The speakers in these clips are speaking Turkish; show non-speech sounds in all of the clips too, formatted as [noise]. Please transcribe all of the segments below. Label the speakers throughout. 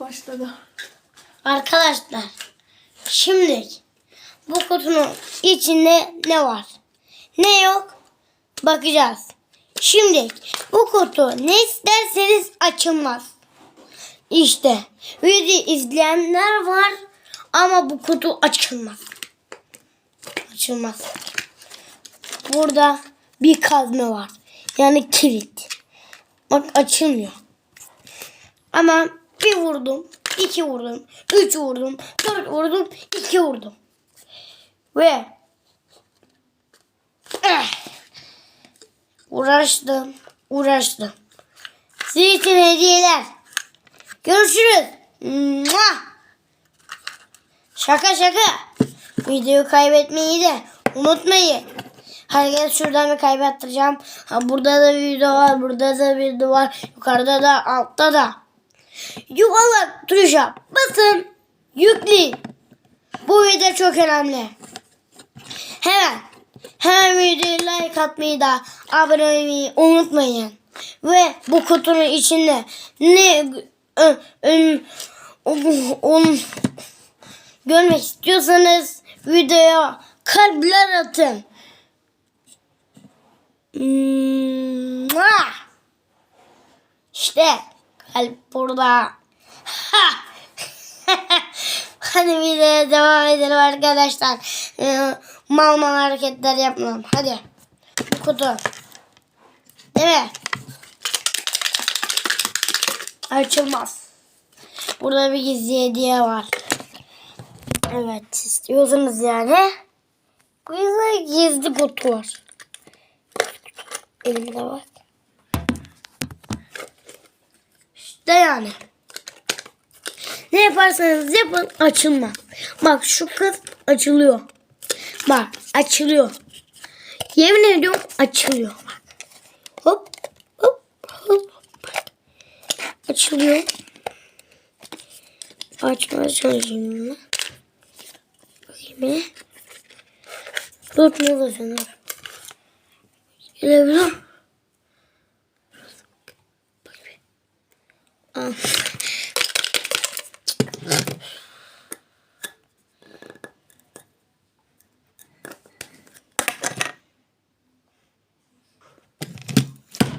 Speaker 1: başladı.
Speaker 2: Arkadaşlar şimdi bu kutunun içinde ne var? Ne yok? Bakacağız. Şimdi bu kutu ne isterseniz açılmaz. İşte video izleyenler var ama bu kutu açılmaz. Açılmaz. Burada bir kazma var. Yani kilit. Bak açılmıyor. Ama bir vurdum, iki vurdum, üç vurdum, dört vurdum, iki vurdum. Ve eh, uğraştım, uğraştım. Sizin için hediyeler. Görüşürüz. Şaka şaka. Videoyu kaybetmeyi de unutmayın. Herkes şuradan bir kaybettireceğim. Ha, burada da bir video var, burada da bir video var. Yukarıda da, altta da. Yuvarlak tuşa basın. Yükleyin. Bu video çok önemli. Hemen hemen videoya like atmayı da abone olmayı unutmayın. Ve bu kutunun içinde ne ö, ö, on, on, görmek istiyorsanız videoya kalpler atın. İşte kalp burada. Ha! [laughs] Hadi videoya devam edelim arkadaşlar. Ee, mal mal hareketler yapmayalım. Hadi. Kutu. Değil mi? Açılmaz. Burada bir gizli hediye var. Evet istiyorsanız yani. Güzel gizli kutu var. Elimde var. İşte yani. Ne yaparsanız yapın açılma. Bak şu kız açılıyor. Bak açılıyor. Yemin ediyorum açılıyor. Bak. Hop hop hop. Açılıyor. Açmaya çalışayım bunu. Bakayım. Tutmuyor da sen. Gelebiliyor. Bak bir. Al.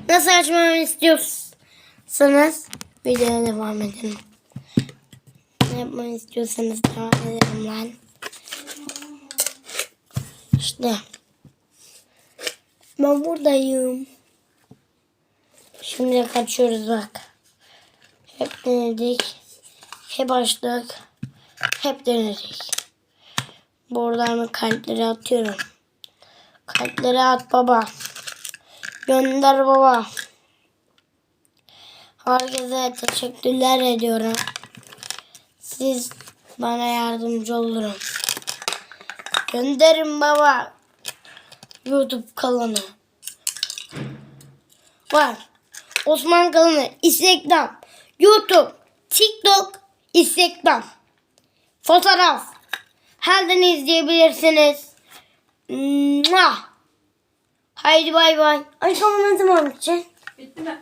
Speaker 2: Nasıl açmamı istiyorsanız videoya devam edelim. Ne yapmamı istiyorsanız devam edelim lan. İşte. Ben buradayım. Şimdi kaçıyoruz bak. Hep denedik. Hep açtık. Hep denedik. Buradan kalpleri atıyorum. Kalpleri at baba. Gönder baba. Herkese teşekkürler ediyorum. Siz bana yardımcı olun. Gönderin baba. YouTube kanalı. Var. Osman kanalı. Instagram. YouTube. TikTok. Instagram. Fotoğraf. Herden izleyebilirsiniz. Mua. Haydi bay bay. Ay tamam ne zaman bitecek?
Speaker 1: Bitti mi?